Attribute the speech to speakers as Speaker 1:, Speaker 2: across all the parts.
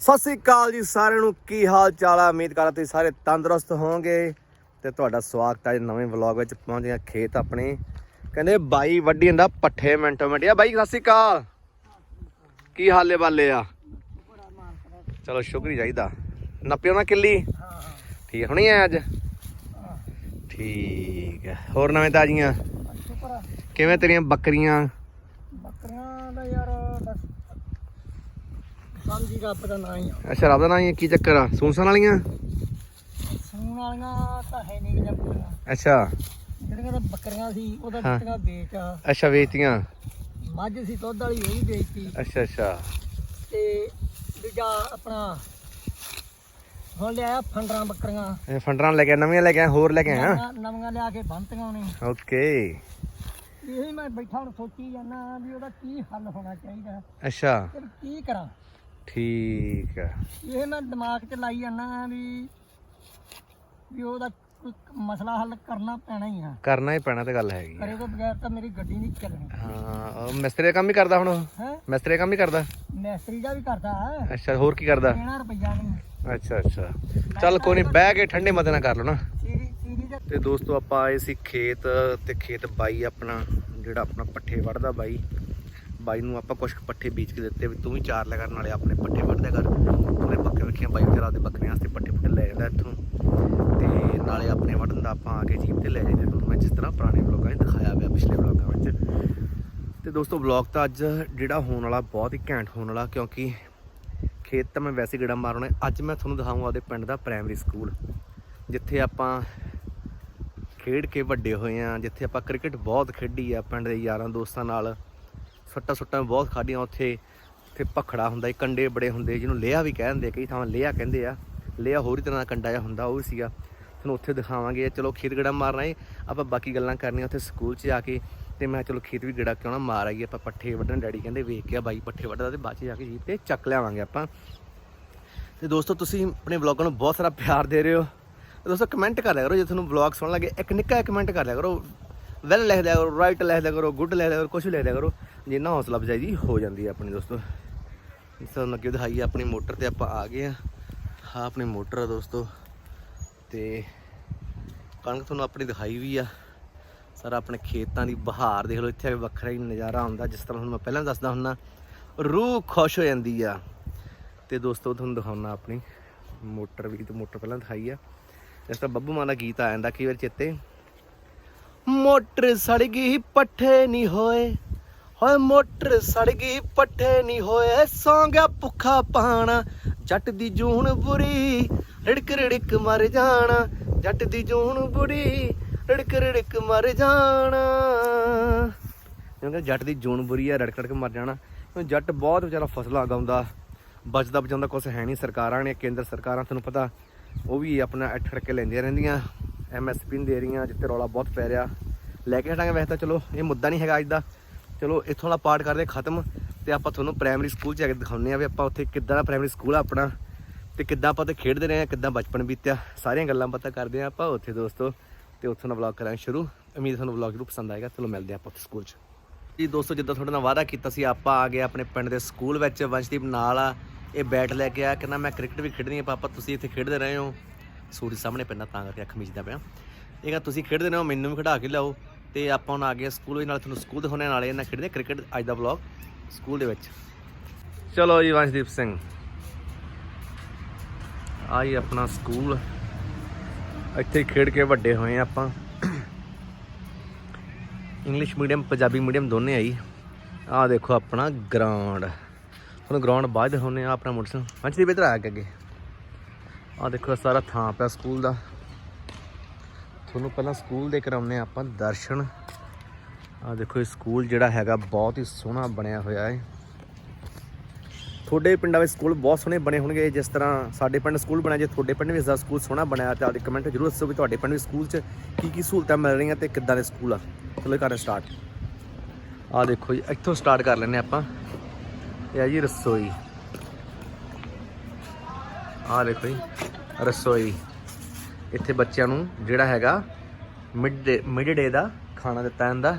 Speaker 1: ਸਤਿ ਸ੍ਰੀ ਅਕਾਲ ਜੀ ਸਾਰਿਆਂ ਨੂੰ। ਕੀ ਹਾਲ ਚਾਲ ਆ? ਉਮੀਦ ਕਰਦਾ ਤੁਸੀਂ ਸਾਰੇ ਤੰਦਰੁਸਤ ਹੋਵੋਗੇ ਤੇ ਤੁਹਾਡਾ ਸਵਾਗਤ ਹੈ ਨਵੇਂ ਵਲੌਗ ਵਿੱਚ। ਪਹੁੰਚੇ ਆ ਖੇਤ ਆਪਣੇ। ਕਹਿੰਦੇ ਬਾਈ ਵੱਡੀ ਹੁੰਦਾ ਪੱਠੇ ਮਿੰਟੋ ਮਿੰਟ। ਆ ਬਾਈ ਸਤਿ ਸ੍ਰੀ ਅਕਾਲ। ਕੀ ਹਾਲੇ ਬਾਲੇ ਆ? ਚਲੋ ਸ਼ੁਕਰੀ ਚਾਹੀਦਾ। ਨੱਪਿਓ ਨਾ ਕਿੱਲੀ? ਠੀਕ ਹੈ, ਹੁਣੀ ਆਇਆ ਅੱਜ? ਠੀਕ ਹੈ ਹੋਰ ਨਵੇਂ ਤਾਜੀਆਂ? ਕਿਵੇਂ ਤੇਰੀਆਂ ਬੱਕਰੀਆਂ
Speaker 2: ਦਾ ਯਾਰ ਬਸ ਸਮਝੀ ਰੱਬ ਦਾ ਨਾਂ ਹੀ ਆ।
Speaker 1: ਅੱਛਾ ਰੱਬ ਦਾ ਨਾਂ ਹੀ ਹੈ, ਕੀ ਚੱਕਰ ਆ? ਸੂਸਾਂ ਵਾਲੀਆਂ?
Speaker 2: ਸੂਣ ਵਾਲੀਆਂ ਤਾਂ ਹੈ ਨਹੀਂ ਜਾਂ ਬੱਕਰੀਆਂ
Speaker 1: ਅੱਛਾ।
Speaker 2: ਜਿਹੜੀਆਂ ਤਾਂ ਬੱਕਰੀਆਂ ਸੀ ਉਹਦਾ
Speaker 1: ਹਾਂ।
Speaker 2: ਦਿੱਤੀਆਂ ਵੇਚ ਆ।
Speaker 1: ਅੱਛਾ ਵੇਚਤੀਆਂ?
Speaker 2: ਮੱਝ ਸੀ ਦੁੱਧ ਵਾਲੀ ਉਹ ਵੀ ਵੇਚਤੀ।
Speaker 1: ਅੱਛਾ ਅੱਛਾ।
Speaker 2: ਤੇ ਦੂਜਾ ਆਪਣਾ ਹੁਣ ਲਿਆਇਆ ਫੰਡਰਾਂ ਬੱਕਰੀਆਂ।
Speaker 1: ਇਹ ਫੰਡਰਾਂ ਲੈ ਕੇ ਆਇਆ, ਨਵੀਆਂ ਲੈ ਕੇ ਆਇਆ, ਹੋਰ ਲੈ ਕੇ ਆਇਆ?
Speaker 2: ਨਵੀਆਂ- ਨਵੀਆਂ ਲਿਆ ਕੇ ਬੰਨਤੀਆਂ ਉਹਨੇ।
Speaker 1: ਓਕੇ।
Speaker 2: ਇਹ ਮੈਂ ਬੈਠਾ ਹੁਣ ਸੋਚੀ ਜਾਂਦਾ ਵੀ ਉਹਦਾ ਕੀ ਹੱਲ ਹੋਣਾ ਚਾਹੀਦਾ।
Speaker 1: ਅੱਛਾ।
Speaker 2: ਕੀ ਕਰਾਂ?
Speaker 1: ਠੀਕ ਹੈ
Speaker 2: ਇਹ ਮੈਂ ਦਿਮਾਗ 'ਚ ਲਾਈ ਜਾਂਦਾ ਵੀ ਵੀ ਉਹਦਾ ਕੋਈ ਮਸਲਾ ਹੱਲ ਕਰਨਾ ਪੈਣਾ ਹੀ ਆ।
Speaker 1: ਕਰਨਾ ਹੀ ਪੈਣਾ ਤੇ ਗੱਲ ਹੈਗੀ ਆ।
Speaker 2: ਕਰੇ ਤੋਂ ਬਗੈਰ ਤਾਂ ਮੇਰੀ ਗੱਡੀ ਨਹੀਂ ਚੱਲਣੀ।
Speaker 1: ਹਾਂ ਉਹ ਮਿਸਤਰੀ ਦਾ ਕੰਮ ਹੀ ਕਰਦਾ ਹੁਣ ਉਹ?
Speaker 2: ਹੈ?
Speaker 1: ਮਿਸਤਰੀ ਦਾ ਕੰਮ ਹੀ ਕਰਦਾ?
Speaker 2: ਮੈਸਤਰੀ ਦਾ ਵੀ ਕਰਦਾ।
Speaker 1: ਅੱਛਾ ਹੋਰ ਕੀ ਕਰਦਾ?
Speaker 2: ਦੇਣਾ ਰੁਪਈਆ ਨਹੀਂ।
Speaker 1: ਅੱਛਾ ਅੱਛਾ। ਚੱਲ ਕੋਈ ਨਹੀਂ ਬਹਿ ਕੇ ਠੰਡੇ ਮਤੇ ਨਾਲ ਕਰ ਲਓ ਨਾ।
Speaker 2: ਸੀਰੀ ਸੀਰੀ ਦਾ
Speaker 1: ਤੇ ਦੋਸਤੋ ਆਪਾਂ ਆਏ ਸੀ ਖੇਤ ਤੇ ਖੇਤ ਬਾਈ ਆਪਣਾ ਜਿਹੜਾ ਆਪਣਾ ਪੱਠੇ ਵੜਦਾ ਬਾਈ। ਬਾਈ ਨੂੰ ਆਪਾਂ ਕੁਝ ਪੱਠੇ ਬੀਜ ਕੇ ਦਿੱਤੇ ਵੀ ਤੂੰ ਵੀ ਚਾਰ ਲੈ ਕਰ, ਨਾਲੇ ਆਪਣੇ ਪੱਠੇ ਵੱਢਦੇ ਕਰ। ਉਹਨੇ ਬੱਕਰੇ ਰੱਖੀਆਂ ਬਾਈ ਵਿਚਾਰਾ ਦੇ ਬੱਕਰੀਆਂ ਵਾਸਤੇ ਪੱਠੇ ਪੁੱਠੇ ਲੈ ਜਾਂਦਾ ਇੱਥੋਂ। ਤੇ ਨਾਲੇ ਆਪਣੇ ਵੱਢਣ ਦਾ ਆਪਾਂ ਆ ਕੇ ਜੀਪ ਤੇ ਲੈ ਜਾਂਦੇ ਤੁਹਾਨੂੰ ਮੈਂ ਜਿਸ ਤਰ੍ਹਾਂ ਪੁਰਾਣੇ ਵਲੋਗਾਂ 'ਚ ਦਿਖਾਇਆ ਪਿਆ ਪਿਛਲੇ ਵਲੋਗਾਂ ਵਿੱਚ। ਤੇ ਦੋਸਤੋ, ਵਲੌਗ ਤਾਂ ਅੱਜ ਜਿਹੜਾ ਹੋਣ ਵਾਲਾ ਬਹੁਤ ਹੀ ਘੈਂਟ ਹੋਣ ਵਾਲਾ, ਕਿਉਂਕਿ ਖੇਤ ਤਾਂ ਮੈਂ ਵੈਸੇ ਗੇੜਾ ਮਾਰਨਾ ਅੱਜ ਮੈਂ ਤੁਹਾਨੂੰ ਦਿਖਾਊਂਗਾ ਉਹਦੇ ਪਿੰਡ ਦਾ ਪ੍ਰਾਇਮਰੀ ਸਕੂਲ ਜਿੱਥੇ ਆਪਾਂ ਖੇਡ ਕੇ ਵੱਡੇ ਹੋਏ ਆ ਜਿੱਥੇ ਆਪਾਂ ਕ੍ਰਿਕਟ ਬਹੁਤ ਖੇਡੀ ਆ ਪਿੰਡ ਦੇ ਯਾਰਾਂ ਦੋਸਤਾਂ ਨਾਲ। ਸੱਟਾਂ ਸੁੱਟਾਂ ਵੀ ਬਹੁਤ ਖਾਧੀਆਂ ਉੱਥੇ। ਉੱਥੇ ਭਖੜਾ ਹੁੰਦਾ ਸੀ, ਕੰਡੇ ਬੜੇ ਹੁੰਦੇ ਜਿਹਨੂੰ ਲੇਆ ਵੀ ਕਹਿੰਦੇ ਕਈ ਥਾਵਾਂ ਲੇਆ ਕਹਿੰਦੇ ਆ। ਲੇਆ ਹੋਰ ਹੀ ਤਰ੍ਹਾਂ ਦਾ ਕੰਡਾ ਜਿਹਾ ਹੁੰਦਾ, ਉਹ ਵੀ ਸੀਗਾ। ਤੁਹਾਨੂੰ ਉੱਥੇ ਦਿਖਾਵਾਂਗੇ, ਚਲੋ ਖੇਤ ਗੇੜਾ ਮਾਰਨਾ ਏ। ਆਪਾਂ ਬਾਕੀ ਗੱਲਾਂ ਕਰਨੀਆਂ ਉੱਥੇ ਸਕੂਲ 'ਚ ਜਾ ਕੇ, ਤੇ ਮੈਂ ਚਲੋ ਖੇਤ ਵੀ ਗੇੜਾ ਕਿਉਂ ਨਾ ਮਾਰ ਆਈਏ, ਆਪਾਂ ਪੱਠੇ ਵੱਢਣ ਡੈਡੀ ਕਹਿੰਦੇ ਵੇਖ ਕੇ ਆ ਬਾਈ ਪੱਠੇ ਵੱਢਦਾ ਤੇ ਬਾਅਦ 'ਚ ਜਾ ਕੇ ਜੀਪ ਤੇ ਚੱਕ ਲਿਆਵਾਂਗੇ ਆਪਾਂ। ਤੇ ਦੋਸਤੋ, ਤੁਸੀਂ ਆਪਣੇ ਵਲੌਗਾਂ ਨੂੰ ਬਹੁਤ ਸਾਰਾ ਪਿਆਰ ਦੇ ਰਹੇ ਹੋ। ਦੋਸਤੋ, ਕਮੈਂਟ ਕਰ ਲਿਆ ਕਰੋ ਜੇ ਤੁਹਾਨੂੰ ਵਲੌਗ ਸੁਣ ਲੱਗੇ, ਇੱਕ ਨਿੱਕਾ ਕਮੈਂਟ ਕਰ ਲਿਆ ਕਰੋ। ਵੈਲ ਲਿਖ ਦਿਆ ਕਰੋ ਰਾਈਟ ਲਿਖ ਦਿਆ ਕਰੋ ਗੁੱਡ ਲਿਖ ਦਿਆ ਕਰੋ ਕੁਝ ਵੀ ਲਿਖ ਦਿਆ ਕਰੋ। ਜਿੰਨਾ ਹੌਸਲਾ ਅਫਜ਼ਾਈ ਜੀ ਹੋ ਜਾਂਦੀ ਹੈ ਆਪਣੀ ਦੋਸਤੋ। ਇਸ ਤਰ੍ਹਾਂ ਅੱਗੇ ਦਿਖਾਈ ਆਪਣੀ ਮੋਟਰ ਤੇ ਆਪਾਂ ਆ ਗਏ ਆ ਹਾਂ ਆਪਣੀ ਮੋਟਰ ਆ ਦੋਸਤੋ। ਤੇ ਕਣਕ ਤੁਹਾਨੂੰ ਆਪਣੀ ਦਿਖਾਈ ਵੀ ਆ। ਸਾਰਾ ਆਪਣੇ ਖੇਤਾਂ ਦੀ ਬਹਾਰ ਦੇਖ ਲਓ, ਇੱਥੇ ਆ ਵੱਖਰਾ ਹੀ ਨਜ਼ਾਰਾ ਆਉਂਦਾ ਜਿਸ ਤਰ੍ਹਾਂ ਤੁਹਾਨੂੰ ਮੈਂ ਪਹਿਲਾਂ ਦੱਸਦਾ ਹੁੰਦਾ ਰੂਹ ਖੁਸ਼ ਹੋ ਜਾਂਦੀ ਆ। ਤੇ ਦੋਸਤੋ, ਤੁਹਾਨੂੰ ਦਿਖਾਉਣਾ ਆਪਣੀ ਮੋਟਰ ਵੀ, ਤੇ ਮੋਟਰ ਪਹਿਲਾਂ ਦਿਖਾਈ ਆ। ਜਿਸ ਤਰ੍ਹਾਂ ਬੱਬੂ ਮਾਨ ਦਾ ਗੀਤ ਆ ਜਾਂਦਾ, ਕਈ ਵਾਰ ਚੇਤੇ, ਮੋਟਰ ਸੜ ਗਈ, ਪੱਠੇ ਨਹੀਂ ਹੋਏ। ਹੋਏ ਮੋਟਰ ਸੜ ਗਈ, ਪੱਠੇ ਨਹੀਂ ਹੋਏ ਸੌਂ ਗਿਆ ਭੁੱਖਾ ਪਾਣਾ। ਜੱਟ ਦੀ ਜੂਨ ਬੁਰੀ, ਰੜਕ ਰੜਕ ਮਰ ਜਾਣਾ। ਜੱਟ ਦੀ ਜੂਨ ਬੁਰੀ, ਰੜਕ ਰੜਕ ਮਰ ਜਾਣਾ। ਕਿਉਂਕਿ ਜੱਟ ਦੀ ਜੂਨ ਬੁਰੀ ਆ, ਰੜਕ ਰੜਕ ਮਰ ਜਾਣਾ। ਜੱਟ ਬਹੁਤ ਵਿਚਾਰਾ ਫਸਲਾਂ ਉਗਾਉਂਦਾ। ਬਚਦਾ ਬਚਾਉਂਦਾ ਕੁਝ ਹੈ ਨਹੀਂ। ਸਰਕਾਰਾਂ ਨੇ, ਕੇਂਦਰ ਸਰਕਾਰਾਂ, ਤੁਹਾਨੂੰ ਪਤਾ, ਉਹ ਵੀ ਆਪਣਾ ਅੱਠ ਕੇ ਲੈਂਦੀਆਂ ਰਹਿੰਦੀਆਂ। ਐਮਐਸਪੀ ਦੇ ਰਹੀਆਂ, ਜਿੱਥੇ ਰੌਲਾ ਬਹੁਤ ਪੈ ਰਿਹਾ। ਲੈ ਕੇ ਹਟਾਂਗੇ, ਵੈਸੇ ਤਾਂ ਚਲੋ, ਇਹ ਮੁੱਦਾ ਨਹੀਂ ਹੈਗਾ ਅੱਜ ਦਾ। ਚਲੋ, ਇੱਥੋਂ ਦਾ ਪਾਠ ਕਰਦੇ ਖਤਮ। ਤੇ ਆਪਾਂ ਤੁਹਾਨੂੰ ਪ੍ਰਾਇਮਰੀ ਸਕੂਲ ਚ ਜਾ ਕੇ ਦਿਖਾਉਂਦੇ ਆ ਵੀ ਆਪਾਂ ਉੱਥੇ ਕਿੱਦਾਂ ਦਾ ਪ੍ਰਾਇਮਰੀ ਸਕੂਲ ਆ ਆਪਣਾ ਤੇ ਕਿੱਦਾਂ ਆਪਾਂ ਉੱਥੇ ਖੇਡਦੇ ਰਹੇ ਆ ਕਿੱਦਾਂ ਬਚਪਨ ਬੀਤਿਆ। ਸਾਰੀਆਂ ਗੱਲਾਂ ਪਤਾ ਕਰਦੇ ਆ ਆਪਾਂ ਉੱਥੇ, ਦੋਸਤੋ। ਤੇ ਉੱਥੋਂ ਦਾ ਵਲੌਗ ਕਰਾਂਗੇ ਸ਼ੁਰੂ। ਉਮੀਦ ਤੁਹਾਨੂੰ ਵਲੌਗ ਜ਼ਰੂਰ ਪਸੰਦ ਆਏਗਾ। ਚਲੋ, ਮਿਲਦੇ ਆ ਆਪਾਂ ਉੱਥੇ ਸਕੂਲ 'ਚ। ਜੀ, ਦੋਸਤੋ, ਜਿੱਦਾਂ ਤੁਹਾਡੇ ਨਾਲ ਵਾਅਦਾ ਕੀਤਾ ਸੀ, ਆਪਾਂ ਆ ਗਏ ਆਪਣੇ ਪਿੰਡ ਦੇ ਸਕੂਲ ਵਿੱਚ। ਵੰਸ਼ਦੀਪ ਨਾਲ ਆ, ਇਹ ਬੈਟ ਲੈ ਕੇ ਆ। ਕਹਿੰਦਾ, ਮੈਂ ਕ੍ਰਿਕਟ ਵੀ ਖੇਡਣੀ ਹੈ ਪਾਪਾ, ਤੁਸੀਂ ਇੱਥੇ ਖੇਡਦੇ ਰਹੇ ਹੋ? ਸੂਰੀ ਸਾਹਮਣੇ ਪੈਂਦਾ, ਤਾਂ ਕਰਕੇ ਅੱਖ ਮੀਚਦਾ ਪਿਆ। ਇਹ ਕਹਿੰਦਾ, ਤੁਸੀਂ ਖੇਡਦੇ ਰਹੇ ਹੋ ਮੈਨੂੰ ਵੀ ਖਿਡਾ ਕੇ ਲਿਆਓ। ਤੇ ਆਪਾਂ ਹੁਣ ਆ ਗਏ ਸਕੂਲ ਵਿੱਚ, ਨਾਲ ਤੁਹਾਨੂੰ ਸਕੂਲ ਦੇ ਦਿਖਾਉਣੇ ਨਾਲੇ ਇਹਨਾਂ ਖੇਡਦੇ ਕ੍ਰਿਕਟ ਅੱਜ ਦਾ ਵਲੌਗ ਸਕੂਲ ਦੇ ਵਿੱਚ। ਚਲੋ ਜੀ, ਵੰਸ਼ਦੀਪ ਸਿੰਘ। ਆਈ ਆਪਣਾ ਸਕੂਲ। ਇੱਥੇ ਖੇਡ ਕੇ ਵੱਡੇ ਹੋਏ ਆ ਆਪਾਂ। ਇੰਗਲਿਸ਼ ਮੀਡੀਅਮ ਪੰਜਾਬੀ ਮੀਡੀਅਮ ਦੋਨੇ ਆਈ ਆਹ ਦੇਖੋ ਆਪਣਾ ਗਰਾਊਂਡ ਹੁਣ ਗਰਾਊਂਡ ਬਾਅਦ ਦਿਖਾਉਂਦੇ ਆ ਆਪਣਾ ਮੋਟਰਸਾਈਕਲ ਹਾਂਜੀ ਦੀ ਇਧਰ ਆ ਕੇ ਅੱਗੇ। ਆਹ ਦੇਖੋ ਸਾਰਾ ਥਾਂ ਪਿਆ ਸਕੂਲ ਦਾ। ਤੁਹਾਨੂੰ ਪਹਿਲਾਂ ਸਕੂਲ ਦੇ ਕਰਾਉਂਦੇ ਆ ਆਪਾਂ ਦਰਸ਼ਨ। ਆਹ ਦੇਖੋ, ਇਹ ਸਕੂਲ ਜਿਹੜਾ ਹੈਗਾ ਬਹੁਤ ਹੀ ਸੋਹਣਾ ਬਣਿਆ ਹੋਇਆ ਹੈ। ਤੁਹਾਡੇ ਪਿੰਡਾਂ ਵਿੱਚ ਸਕੂਲ ਬਹੁਤ ਸੋਹਣੇ ਬਣੇ ਹੋਣਗੇ। ਜਿਸ ਤਰ੍ਹਾਂ ਸਾਡੇ ਪਿੰਡ ਸਕੂਲ ਬਣਿਆ, ਜੇ ਤੁਹਾਡੇ ਪਿੰਡ ਵੀ ਇਸ ਦਾ ਸਕੂਲ ਸੋਹਣਾ ਬਣਿਆ, ਤਾਂ ਆਪਦੇ ਕਮੈਂਟ ਜ਼ਰੂਰ ਦੱਸੋ ਵੀ ਤੁਹਾਡੇ ਪਿੰਡ ਵਿੱਚ ਸਕੂਲ 'ਚ ਕੀ ਕੀ ਸਹੂਲਤਾਂ ਮਿਲ ਰਹੀਆਂ ਤੇ ਕਿੱਦਾਂ ਦੇ ਸਕੂਲ ਆ। ਚਲੋ ਕਰਦੇ ਸਟਾਰਟ ਆ ਦੇਖੋ ਜੀ, ਇੱਥੋਂ ਸਟਾਰਟ ਕਰ ਲੈਨੇ ਆਪਾਂ। ਇਹ ਆ ਜੀ ਰਸੋਈ। ਆ ਦੇਖੋ ਜੀ, ਰਸੋਈ। ਇੱਥੇ ਬੱਚਿਆਂ ਨੂੰ ਜਿਹੜਾ ਹੈਗਾ ਮਿਡ ਮਿਡ ਡੇ ਦਾ ਖਾਣਾ ਦਿੱਤਾ ਜਾਂਦਾ।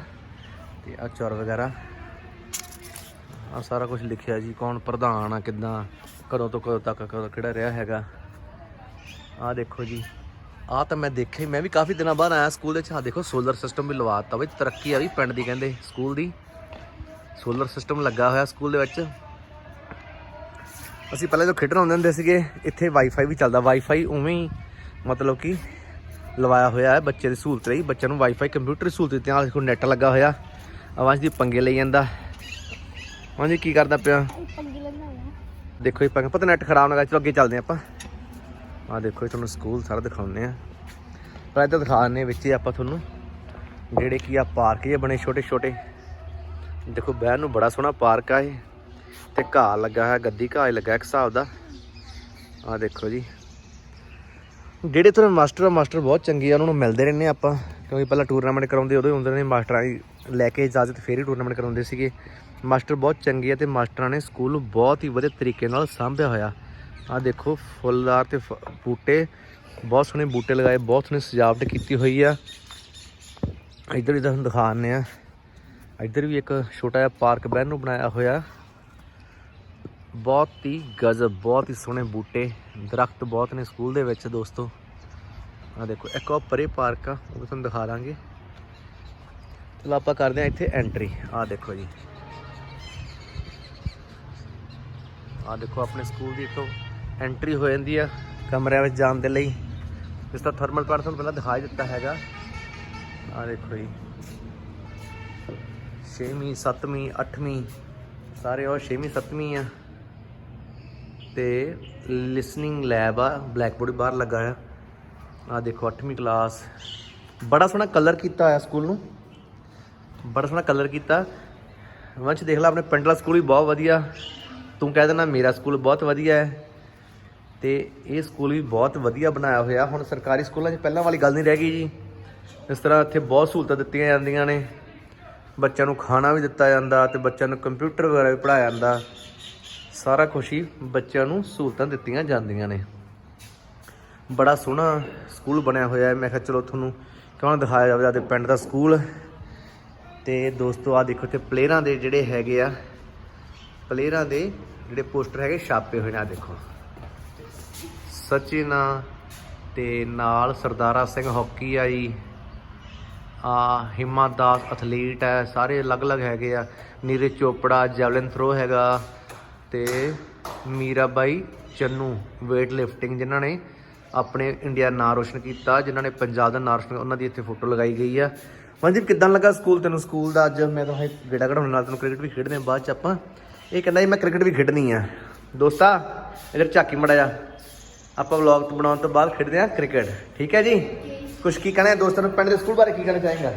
Speaker 1: ਤੇ ਆ ਚੌਰ ਵਗੈਰਾ। ਆ ਸਾਰਾ ਕੁਝ ਲਿਖਿਆ ਜੀ, ਕੌਣ ਪ੍ਰਧਾਨ ਆ, ਕਿੱਦਾਂ, ਕਦੋਂ ਤੋਂ ਕਦੋਂ ਤੱਕ, ਕਦੋਂ ਕਿਹੜਾ ਰਿਹਾ ਹੈਗਾ। ਆਹ ਦੇਖੋ ਜੀ, ਆਹ ਤਾਂ ਮੈਂ ਦੇਖਿਆ ਹੀ, ਮੈਂ ਵੀ ਕਾਫੀ ਦਿਨਾਂ ਬਾਅਦ ਆਇਆ ਸਕੂਲ ਦੇ ਵਿੱਚ। ਆਹ ਦੇਖੋ ਸੋਲਰ ਸਿਸਟਮ ਵੀ ਲਵਾ ਦਿੱਤਾ ਬਈ, ਤਰੱਕੀ ਆ ਵੀ ਪਿੰਡ ਦੀ ਕਹਿੰਦੇ, ਸਕੂਲ ਦੀ। ਸੋਲਰ ਸਿਸਟਮ ਲੱਗਾ ਹੋਇਆ ਸਕੂਲ ਦੇ ਵਿੱਚ। ਅਸੀਂ ਪਹਿਲਾਂ ਜਦੋਂ ਖੇਡਣ ਆਉਂਦੇ ਹੁੰਦੇ ਸੀਗੇ, ਇੱਥੇ ਵਾਈਫਾਈ ਵੀ ਚੱਲਦਾ ਵਾਈਫਾਈ ਉਵੇਂ ਹੀ ਮਤਲਬ ਕਿ ਲਵਾਇਆ ਹੋਇਆ ਹੈ ਬੱਚੇ ਦੀ ਸਹੂਲਤ ਲਈ। ਬੱਚਿਆਂ ਨੂੰ ਵਾਈਫਾਈ ਕੰਪਿਊਟਰ ਦੀ ਸਹੂਲਤ ਦਿੱਤੀ। ਨਾਲ ਦੇਖੋ ਨੈਟ ਲੱਗਾ ਹੋਇਆ। ਆਵਾਜ਼ ਦੀ ਪੰਗੇ ਲਈ ਜਾਂਦਾ। ਹਾਂਜੀ ਕੀ ਕਰਦਾ ਪਿਆ?
Speaker 3: ਹੈ
Speaker 1: ਦੇਖੋ ਇਹ ਪੰਗੇ। ਪਤਾ ਨੈਟ ਖਰਾਬ ਨਾ ਕਰ। ਚਲੋ ਅੱਗੇ ਚੱਲਦੇ ਹਾਂ ਆਪਾਂ। ਆਹ ਦੇਖੋ ਇਹ ਤੁਹਾਨੂੰ ਸਕੂਲ ਸਾਰਾ ਦਿਖਾਉਂਦੇ ਆ ਪਰ ਇੱਧਰ ਦਿਖਾ ਦਿੰਦੇ ਹਾਂ ਵਿੱਚ ਹੀ ਆਪਾਂ ਤੁਹਾਨੂੰ। ਜਿਹੜੇ ਕੀ ਆ ਪਾਰਕ ਜੇ ਬਣੇ ਛੋਟੇ ਛੋਟੇ ਦੇਖੋ ਬਹਿਣ ਨੂੰ ਬੜਾ ਸੋਹਣਾ ਪਾਰਕ ਆ ਇਹ। ਤੇ ਘਾਹ ਲੱਗਾ ਹੈ ਗੱਦੀ ਘਾਹ ਹੀ ਲੱਗਾ ਇੱਕ ਹਿਸਾਬ ਦਾ। ਆਹ ਦੇਖੋ ਜੀ। ਜਿਹੜੇ ਤੁਹਾਨੂੰ ਮਾਸਟਰ ਆ, ਮਾਸਟਰ ਬਹੁਤ ਚੰਗੇ ਆ, ਉਹਨਾਂ ਨੂੰ ਮਿਲਦੇ ਰਹਿੰਦੇ ਹਾਂ ਆਪਾਂ। ਕਿਉਂਕਿ ਪਹਿਲਾਂ ਟੂਰਨਾਮੈਂਟ ਕਰਾਉਂਦੇ, ਉਦੋਂ ਹੀ ਹੁੰਦੇ ਨੇ, ਮਾਸਟਰਾਂ ਦੀ ਲੈ ਕੇ ਇਜਾਜ਼ਤ ਫੇਰ ਹੀ ਟੂਰਨਾਮੈਂਟ ਕਰਾਉਂਦੇ ਸੀਗੇ। ਮਾਸਟਰ ਬਹੁਤ ਚੰਗੇ ਆ ਤੇ ਮਾਸਟਰਾਂ ਨੇ ਸਕੂਲ ਨੂੰ ਬਹੁਤ ਹੀ ਵਧੀਆ ਤਰੀਕੇ ਨਾਲ ਸਾਂਭਿਆ ਹੋਇਆ। ਆਹ ਦੇਖੋ, ਫੁੱਲਦਾਰ ਤੇ ਫ- ਬੂਟੇ, ਬਹੁਤ ਸੋਹਣੇ ਬੂਟੇ ਲਗਾਏ, ਬਹੁਤ ਸੋਹਣੀ ਸਜਾਵਟ ਕੀਤੀ ਹੋਈ ਆ। ਇੱਧਰ ਵੀ ਤੁਹਾਨੂੰ ਦਿਖਾ ਦਿੰਦੇ ਆ ਇੱਧਰ ਵੀ ਇੱਕ ਛੋਟਾ ਜਿਹਾ ਪਾਰਕ ਬਹਿਣ ਨੂੰ ਬਣਾਇਆ ਹੋਇਆ। ਬਹੁਤ ਹੀ ਗਜ਼ਬ, ਬਹੁਤ ਹੀ ਸੋਹਣੇ ਬੂਟੇ, ਦਰਖਤ ਬਹੁਤ ਨੇ ਸਕੂਲ ਦੇ ਵਿੱਚ ਦੋਸਤੋ। ਆ ਦੇਖੋ, ਇੱਕ ਉਹ ਪਰੇ ਪਾਰਕ ਆ, ਉਹ ਤੁਹਾਨੂੰ ਦਿਖਾ ਦਾਂਗੇ। ਚਲੋ ਆਪਾਂ ਕਰਦੇ ਆ ਇੱਥੇ ਐਂਟਰੀ ਆ ਦੇਖੋ ਜੀ। ਆ ਦੇਖੋ, ਆਪਣੇ ਸਕੂਲ ਦੀ ਇੱਥੋਂ ਐਂਟਰੀ ਹੋ ਜਾਂਦੀ ਆ ਕਮਰਿਆਂ ਵਿੱਚ ਜਾਣ ਦੇ ਲਈ। ਇਸ ਦਾ ਥਰਮਲ ਪਾਰਟ ਤੁਹਾਨੂੰ ਪਹਿਲਾਂ ਦਿਖਾ ਦਿੱਤਾ ਹੈਗਾ। ਆ ਦੇਖੋ ਜੀ। 6ਵੀਂ 7ਵੀਂ 8ਵੀਂ ਸਾਰੇ ਉਹ 6ਵੀਂ 7ਵੀਂ ਆ। ਤੇ ਲਿਸਨਿੰਗ ਲੈਬ ਆ ਬਲੈਕਬੋਰਡ ਬਾਹਰ ਲੱਗਾ ਆ। ਆ ਦੇਖੋ 8ਵੀਂ ਕਲਾਸ ਬੜਾ ਸੋਹਣਾ ਕਲਰ ਕੀਤਾ ਹੋਇਆ ਸਕੂਲ ਨੂੰ। ਬੜਾ ਸੋਹਣਾ ਕਲਰ ਕੀਤਾ। ਵੰਸ਼ ਦੇਖ ਲੈ, ਆਪਣੇ ਪਿੰਡ ਵਾਲਾ ਸਕੂਲ ਵੀ ਬਹੁਤ ਵਧੀਆ। ਤੂੰ ਕਹਿ ਦੇਣਾ ਮੇਰਾ ਸਕੂਲ ਬਹੁਤ ਵਧੀਆ ਹੈ। ਤੇ ਇਹ ਸਕੂਲ ਵੀ ਬਹੁਤ ਵਧੀਆ ਬਣਾਇਆ ਹੋਇਆ। ਹੁਣ ਸਰਕਾਰੀ ਸਕੂਲਾਂ 'ਚ ਪਹਿਲਾਂ ਵਾਲੀ ਗੱਲ ਨਹੀਂ ਰਹਿ ਗਈ ਜੀ। ਇਸ ਤਰ੍ਹਾਂ ਇੱਥੇ ਬਹੁਤ ਸਹੂਲਤਾਂ ਦਿੱਤੀਆਂ ਜਾਂਦੀਆਂ ਨੇ। ਬੱਚਿਆਂ ਨੂੰ ਖਾਣਾ ਵੀ ਦਿੱਤਾ ਜਾਂਦਾ ਤੇ ਬੱਚਿਆਂ ਨੂੰ ਕੰਪਿਊਟਰ ਵਗੈਰਾ ਵੀ ਪੜਾਇਆ ਜਾਂਦਾ। ਸਾਰਾ ਕੁਛ ਹੀ ਬੱਚਿਆਂ ਨੂੰ ਸਹੂਲਤਾਂ ਦਿੱਤੀਆਂ ਜਾਂਦੀਆਂ ਨੇ। ਬੜਾ ਸੋਹਣਾ ਸਕੂਲ ਬਣਿਆ ਹੋਇਆ ਹੈ। ਮੈਂ ਕਿਹਾ ਚਲੋ ਤੁਹਾਨੂੰ ਕਿਉਂ ਦਿਖਾਇਆ ਜਾਵੇ ਆਦੇ ਪਿੰਡ ਦਾ ਸਕੂਲ। ਤੇ ਦੋਸਤੋ ਆ ਦੇਖੋ ਤੇ ਪਲੇਅਰਾਂ ਦੇ ਜਿਹੜੇ ਹੈਗੇ ਆ, ਪਲੇਅਰਾਂ ਦੇ ਜਿਹੜੇ ਪੋਸਟਰ ਹੈਗੇ ਛਾਪੇ ਹੋਏ ਨੇ ਆ ਦੇਖੋ। ਸਚਿਨ ਆ ਤੇ ਨਾਲ ਸਰਦਾਰਾ ਸਿੰਘ ਹਾਕੀ ਆ ਜੀ। ਆ ਹਿਮਾ ਦਾਸ ਐਥਲੀਟ ਹੈ ਸਾਰੇ ਅਲੱਗ-ਅਲੱਗ ਹੈਗੇ ਆ। ਨੀਰਜ ਚੋਪੜਾ, ਜੈਵਲਿਨ ਥਰੋ ਹੈਗਾ। ਤੇ ਮੀਰਾਬਾਈ ਚੰਨੂ weight lifting, ਜਿਨ੍ਹਾਂ ਨੇ ਆਪਣੇ ਇੰਡੀਆ ਨਾਂ ਰੋਸ਼ਨ ਕੀਤਾ, ਜਿਨ੍ਹਾਂ ਨੇ ਪੰਜਾਬ ਦਾ ਨਾਂ ਰੋਸ਼ਨ, ਉਹਨਾਂ ਦੀ ਇੱਥੇ ਫੋਟੋ ਲਗਾਈ ਗਈ ਆ। ਮਨਜੀਤ ਕਿਦਾਂ ਲੱਗਾ ਸਕੂਲ ਤੈਨੂੰ? ਸਕੂਲ ਦਾ ਅੱਜ ਮੈਂ ਤਾਂ ਗੇੜਾ ਕਢਾਉਣ ਨਾਲ ਤੈਨੂੰ ਕ੍ਰਿਕਟ ਵੀ ਖੇਡਦੇ ਆ, ਬਾਅਦ ਚ ਆਪਾਂ ਇਹ ਕਹਿੰਦਾ ਜੀ, ਮੈਂ ਕ੍ਰਿਕਟ ਵੀ ਖੇਡਣੀ ਆ। ਦੋਸਤਾ, ਇਧਰ ਝਾਕੀ ਮੜਾ ਜਾ ਆਪਾਂ ਵਲੌਗ ਬਣਾਉਣ ਤੋਂ ਬਾਅਦ ਖੇਡਦੇ ਆ ਕ੍ਰਿਕਟ ਠੀਕ ਹੈ ਜੀ? ਕੁਛ ਕੀ ਕਹਿਣਾ ਦੋਸਤਾਂ ਨੂੰ? ਪਿੰਡ ਦੇ ਸਕੂਲ ਬਾਰੇ ਕੀ ਕਹਿਣਾ ਚਾਹੇਗਾ?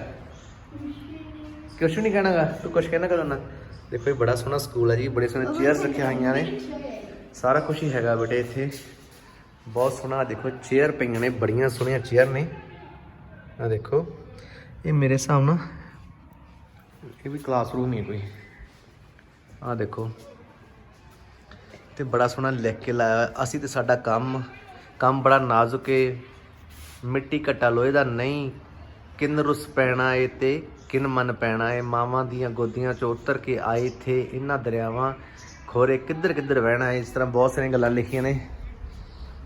Speaker 1: ਕੁਛ ਨਹੀਂ ਕਹਿਣਾਗਾ, ਤੂੰ ਕੁਛ ਕਹਿਣਾ ਕਦੋਂ ਦੇਖੋ ਇਹ ਬੜਾ ਸੋਹਣਾ ਸਕੂਲ ਹੈ ਜੀ, ਬੜੇ ਸੋਹਣੇ ਚੇਅਰਸ ਰੱਖੀਆਂ ਹੋਈਆਂ ਨੇ। ਸਾਰਾ ਕੁਝ ਹੀ ਹੈਗਾ ਬੇਟੇ ਇੱਥੇ। ਬਹੁਤ ਸੋਹਣਾ, ਦੇਖੋ ਚੇਅਰ ਪਈਆਂ ਨੇ, ਬੜੀਆਂ ਸੋਹਣੀਆਂ ਚੇਅਰ ਨੇ। ਆ ਦੇਖੋ, ਇਹ ਮੇਰੇ ਹਿਸਾਬ ਨਾਲ ਇਹ ਵੀ ਕਲਾਸਰੂਮ ਹੀ ਕੋਈ। ਆ ਦੇਖੋ। ਤੇ ਬੜਾ ਸੋਹਣਾ ਲਿਖ ਕੇ ਲਾਇਆ ਅਸੀਂ ਤੇ ਸਾਡਾ ਕੰਮ ਕੰਮ ਬੜਾ ਨਾਜ਼ੁਕ ਹੈ ਮਿੱਟੀ ਘਟਾ ਲੋਹੇ ਦਾ ਨਹੀਂ। ਕਿਨ ਰੁੱਸ ਪੈਣਾ ਏ ਤੇ ਕਿਨ ਮਨ ਪੈਣਾ ਏ। ਮਾਵਾਂ ਦੀਆਂ ਗੋਦੀਆਂ ਚੋਂ ਉਤਰ ਕੇ ਆਏ ਥੇ ਇਹਨਾਂ ਦਰਿਆਵਾਂ। ਖੋਰੇ ਕਿੱਧਰ ਕਿੱਧਰ ਵਹਿਣਾ ਏ? ਇਸ ਤਰ੍ਹਾਂ ਬਹੁਤ ਸਾਰੀਆਂ ਗੱਲਾਂ ਲਿਖੀਆਂ ਨੇ।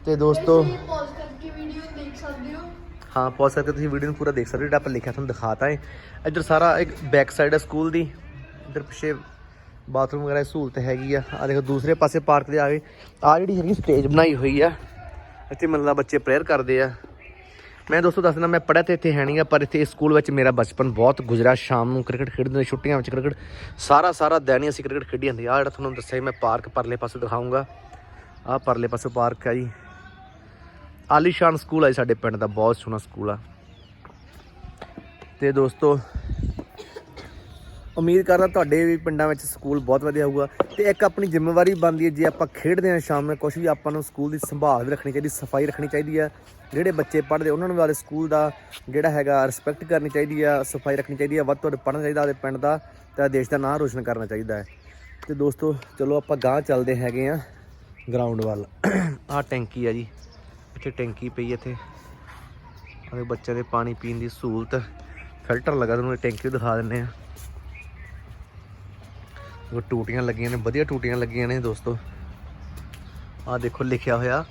Speaker 1: ਤੇ ਦੋਸਤੋ
Speaker 3: ਪੌਜ਼ ਕਰਕੇ ਵੀਡੀਓ ਦੇਖ ਸਕਦੇ ਹੋ।
Speaker 1: ਹਾਂ ਪੌਜ਼ ਕਰਕੇ ਤੁਸੀਂ ਵੀਡੀਓ ਨੂੰ ਪੂਰਾ ਦੇਖ ਸਕਦੇ ਹੋ। ਜਿਹੜਾ ਆਪਾਂ ਲਿਖਿਆ ਤੁਹਾਨੂੰ ਦਿਖਾਤਾ ਹੈ ਇੱਧਰ ਸਾਰਾ ਇੱਕ ਬੈਕ ਸਾਈਡ ਹੈ ਸਕੂਲ ਦੀ। ਇੱਧਰ ਪਿੱਛੇ ਬਾਥਰੂਮ ਵਗੈਰਾ ਦੀ ਸਹੂਲਤ ਹੈਗੀ ਆ। ਆ ਦੇਖੋ ਦੂਸਰੇ ਪਾਸੇ ਪਾਰਕ ਦੇ ਆ ਗਏ। ਆ ਜਿਹੜੀ ਹੈਗੀ ਸਟੇਜ ਬਣਾਈ ਹੋਈ ਆ। ਇੱਥੇ ਮਤਲਬ ਬੱਚੇ ਪ੍ਰੇਅਰ ਕਰਦੇ ਆ। ਮੈਂ ਦੋਸਤੋ ਦੱਸਣਾ ਮੈਂ ਪੜ੍ਹਿਆ ਤੇ ਇੱਥੇ ਹੈ ਨਹੀਂ ਆ, ਪਰ ਇੱਥੇ ਸਕੂਲ ਵਿੱਚ ਮੇਰਾ ਬਚਪਨ ਬਹੁਤ ਗੁਜ਼ਰਿਆ। ਸ਼ਾਮ ਨੂੰ ਕ੍ਰਿਕਟ ਖੇਡਦੇ ਨੇ ਛੁੱਟੀਆਂ ਵਿੱਚ ਕ੍ਰਿਕਟ, ਸਾਰਾ ਸਾਰਾ ਦਿਨ ਅਸੀਂ ਕ੍ਰਿਕਟ ਖੇਡੀ ਜਾਂਦੇ। ਆ ਜਿਹੜਾ ਤੁਹਾਨੂੰ ਦੱਸਿਆ ਮੈਂ ਪਾਰਕ ਪਰਲੇ ਪਾਸੇ ਦਿਖਾਉਂਗਾ ਆ ਪਰਲੇ ਪਾਸੇ ਪਾਰਕ ਹੈ ਜੀ। ਆਲੀਸ਼ਾਨ ਸਕੂਲ ਹੈ ਜੀ ਸਾਡੇ ਪਿੰਡ ਦਾ, ਬਹੁਤ ਸੋਹਣਾ ਸਕੂਲ ਆ। ਤੇ ਦੋਸਤੋ ਉਮੀਦ ਕਰਦਾ ਤੁਹਾਡੇ ਵੀ ਪਿੰਡਾਂ ਵਿੱਚ ਸਕੂਲ ਬਹੁਤ ਵਧੀਆ ਹੋਊਗਾ ਤੇ ਇੱਕ ਆਪਣੀ ਜ਼ਿੰਮੇਵਾਰੀ ਬਣਦੀ ਹੈ, ਜੇ ਆਪਾਂ ਖੇਡਦੇ ਹਾਂ ਸ਼ਾਮ ਨੂੰ ਕੁਝ ਵੀ ਆਪਾਂ ਨੂੰ ਸਕੂਲ ਦੀ ਸੰਭਾਲ ਵੀ ਰੱਖਣੀ ਚਾਹੀਦੀ, ਸਫ਼ਾਈ ਰੱਖਣੀ ਚਾਹੀਦੀ ਆ ਜਿਹੜੇ ਬੱਚੇ ਪੜ੍ਹਦੇ, ਉਹਨਾਂ ਨੂੰ ਵਾਲੇ ਸਕੂਲ ਦਾ ਜਿਹੜਾ ਹੈਗਾ ਰਿਸਪੈਕਟ ਕਰਨੀ ਚਾਹੀਦੀ ਆ ਸਫ਼ਾਈ ਰੱਖਣੀ ਚਾਹੀਦੀ ਆ ਵੱਧ ਤੋਂ ਵੱਧ ਪੜ੍ਹਨਾ ਚਾਹੀਦਾ ਆਪਣੇ ਪਿੰਡ ਦਾ, ਤੇ ਦੇਸ਼ ਦਾ ਨਾਂ ਰੋਸ਼ਨ ਕਰਨਾ ਚਾਹੀਦਾ ਹੈ। ਤੇ ਦੋਸਤੋ, ਚਲੋ ਆਪਾਂ ਗਾਂਹ ਚੱਲਦੇ ਹੈਗੇ ਆ ਗਰਾਊਂਡ ਵੱਲ। ਆਹ ਟੈਂਕੀ ਆ ਜੀ ਇੱਥੇ ਟੈਂਕੀ ਪਈ ਇੱਥੇ। ਆਹ ਬੱਚਿਆਂ ਦੇ ਪਾਣੀ ਪੀਣ ਦੀ ਸਹੂਲਤ ਫਿਲਟਰ ਲਗਾ ਤੁਹਾਨੂੰ, ਇਹ ਟੈਂਕੀ ਦਿਖਾ ਦਿੰਨੇ ਆ ਉਹ ਟੂਟੀਆਂ ਲੱਗੀਆਂ ਨੇ, ਵਧੀਆ ਟੂਟੀਆਂ ਲੱਗੀਆਂ ਨੇ ਦੋਸਤੋ। ਆ ਦੇਖੋ, ਲਿਖਿਆ ਹੋਇਆ,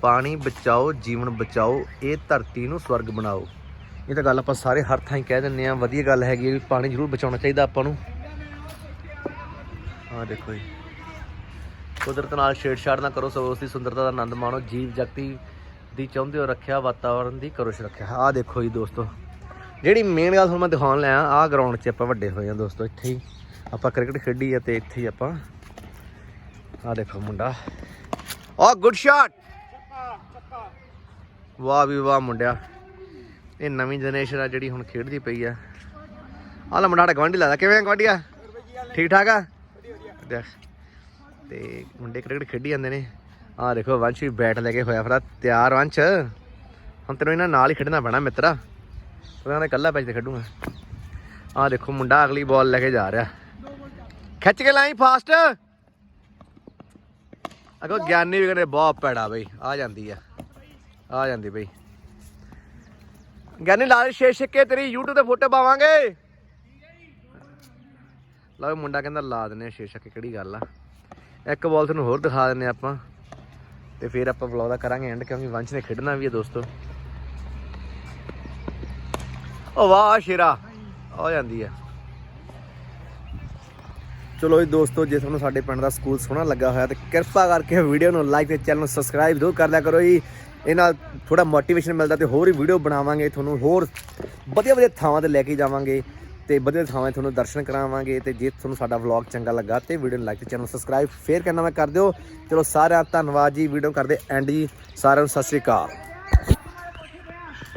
Speaker 1: ਪਾਣੀ ਬਚਾਓ, ਜੀਵਨ ਬਚਾਓ, ਇਹ ਧਰਤੀ ਨੂੰ ਸਵਰਗ ਬਣਾਓ। ਇਹ ਤਾਂ ਗੱਲ ਆਪਾਂ ਸਾਰੇ ਹਰ ਥਾਂ ਹੀ ਕਹਿ ਦਿੰਨੇ ਆ ਵਧੀਆ ਗੱਲ ਹੈਗੀ ਹੈ ਵੀ ਪਾਣੀ ਜ਼ਰੂਰ ਬਚਾਉਣਾ ਚਾਹੀਦਾ ਆਪਾਂ ਨੂੰ। ਆ ਦੇਖੋ ਜੀ। ਕੁਦਰਤ ਨਾਲ ਛੇੜਛਾੜ ਨਾ ਕਰੋ, ਸਗੋਂ ਉਸ ਦੀ ਸੁੰਦਰਤਾ ਦਾ ਆਨੰਦ ਮਾਣੋ, ਜੀਵ ਜਗਤੀ ਦੀ ਚਾਹੁੰਦੇ ਹੋ ਰੱਖਿਆ ਵਾਤਾਵਰਣ ਦੀ ਕਰੋ ਸੁਰੱਖਿਆ। ਆ ਦੇਖੋ ਜੀ ਦੋਸਤੋ। ਜਿਹੜੀ ਮੇਨ ਗੱਲ ਤੁਹਾਨੂੰ ਮੈਂ ਦਿਖਾਉਣ ਲਿਆ ਆ ਗਰਾਊਂਡ 'ਚ ਆਪਾਂ ਵੱਡੇ ਹੋਏ ਆ ਦੋਸਤੋ, ਇੱਥੇ ਹੀ। ਆਪਾਂ ਕ੍ਰਿਕਟ ਖੇਡੀ ਆ ਤੇ ਇੱਥੇ ਹੀ ਆਪਾਂ ਆ ਦੇਖੋ ਮੁੰਡਾ। ਆ ਗੁੱਡ ਸ਼ਾਟ ਵਾਹ ਵੀ ਵਾਹ ਮੁੰਡਿਆ। ਇਹ ਨਵੀਂ ਜਨਰੇਸ਼ਨ ਆ ਜਿਹੜੀ ਹੁਣ ਖੇਡਦੀ ਪਈ ਆ। ਆਹ ਲੈ ਮੁੰਡਾ ਸਾਡਾ ਗਵਾਂਢੀ ਲੱਗਦਾ। ਕਿਵੇਂ ਆ ਗਵਾਂਢੀਆ ਠੀਕ ਠਾਕ ਆ? ਦੇਖ ਤੇ ਮੁੰਡੇ ਕ੍ਰਿਕਟ ਖੇਡੀ ਜਾਂਦੇ ਨੇ। ਆਹ ਦੇਖੋ ਵੰਸ਼ ਵੀ ਬੈਟ ਲੈ ਕੇ ਹੋਇਆ ਫਿਰ ਤਿਆਰ ਵੰਸ਼ ਹੁਣ ਤੈਨੂੰ ਇਹਨਾਂ ਨਾਲ ਹੀ ਖੇਡਣਾ ਪੈਣਾ, ਮਿੱਤਰਾ। ਉਹਨਾਂ ਨੇ ਇਕੱਲਾ ਪੈਚ ਤੇ ਖੇਡੂਗਾ। ਆਹ ਦੇਖੋ ਮੁੰਡਾ ਅਗਲੀ ਬਾਲ ਲੈ ਕੇ ਜਾ ਰਿਹਾ। ਖਿੱਚ ਕੇ ਲਾਈ ਫਾਸਟ। ਅਗੋ ਗਿਆਨੀ ਵੀ ਕਹਿੰਦੇ ਬਹੁਤ ਪੈੜਾ ਬਈ, ਆ ਜਾਂਦੀ ਆ ਆ ਜਾਂਦੀ ਬਈ। ਗਿਆਨੀ ਲਾਲ ਛੇ ਛੱਕੇ ਤੇਰੀ YouTube ਤੇ ਫੋਟੋ ਪਾਵਾਂਗੇ। ਲਓ ਮੁੰਡਾ ਕਹਿੰਦਾ ਲਾ ਦਿੰਨੇ ਆ ਛੇ ਛੱਕੇ, ਕਿਹੜੀ ਗੱਲ ਆ। ਇੱਕ ਬਾਲ ਤੁਹਾਨੂੰ ਹੋਰ ਦਿਖਾ ਦਿੰਨੇ ਆਪਾਂ, ਤੇ ਫਿਰ ਆਪਾਂ ਵਲੌਗ ਦਾ ਕਰਾਂਗੇ ਐਂਡ ਕਿਉਂਕਿ ਵੰਸ਼ ਨੇ ਖੇਡਣਾ ਵੀ ਹੈ ਦੋਸਤੋ। ਓ ਵਾਹ ਸ਼ੇਰਾ, ਆ ਜਾਂਦੀ ਆ। ਚਲੋ ਜੀ ਦੋਸਤੋ, ਜੇ ਤੁਹਾਨੂੰ ਸਾਡੇ ਪਿੰਡ ਦਾ ਸਕੂਲ ਸੋਹਣਾ ਲੱਗਾ ਹੋਇਆ, ਤਾਂ ਕਿਰਪਾ ਕਰਕੇ ਵੀਡੀਓ ਨੂੰ ਲਾਈਕ ਤੇ ਚੈਨਲ ਨੂੰ ਸਬਸਕ੍ਰਾਈਬ ਜ਼ਰੂਰ ਕਰ ਲਿਆ ਕਰੋ ਜੀ। ਇਹ ਨਾਲ ਥੋੜਾ ਮੋਟੀਵੇਸ਼ਨ ਮਿਲਦਾ ਤੇ ਹੋਰ ਹੀ ਵੀਡੀਓ ਬਣਾਵਾਂਗੇ, ਤੁਹਾਨੂੰ ਹੋਰ ਵਧੀਆ ਵਧੀਆ ਥਾਵਾਂ ਤੇ ਲੈ ਕੇ ਜਾਵਾਂਗੇ ਤੇ ਵਧੀਆ ਥਾਵਾਂ 'ਤੇ ਤੁਹਾਨੂੰ ਦਰਸ਼ਨ ਕਰਾਵਾਂਗੇ ਤੇ ਜੇ ਤੁਹਾਨੂੰ ਸਾਡਾ ਵਲੌਗ ਚੰਗਾ ਲੱਗਾ ਤੇ ਵੀਡੀਓ ਨੂੰ ਲਾਈਕ ਤੇ ਚੈਨਲ ਸਬਸਕ੍ਰਾਈਬ ਫੇਰ ਕਰਨਾ ਮੈਂ ਕਰ ਦਿਓ। ਚਲੋ ਸਾਰਿਆਂ ਦਾ ਧੰਨਵਾਦ ਜੀ, ਵੀਡੀਓ ਕਰਦੇ ਐਂਡ ਜੀ। ਸਾਰਿਆਂ ਨੂੰ ਸਤਿ ਸ਼੍ਰੀ ਅਕਾਲ।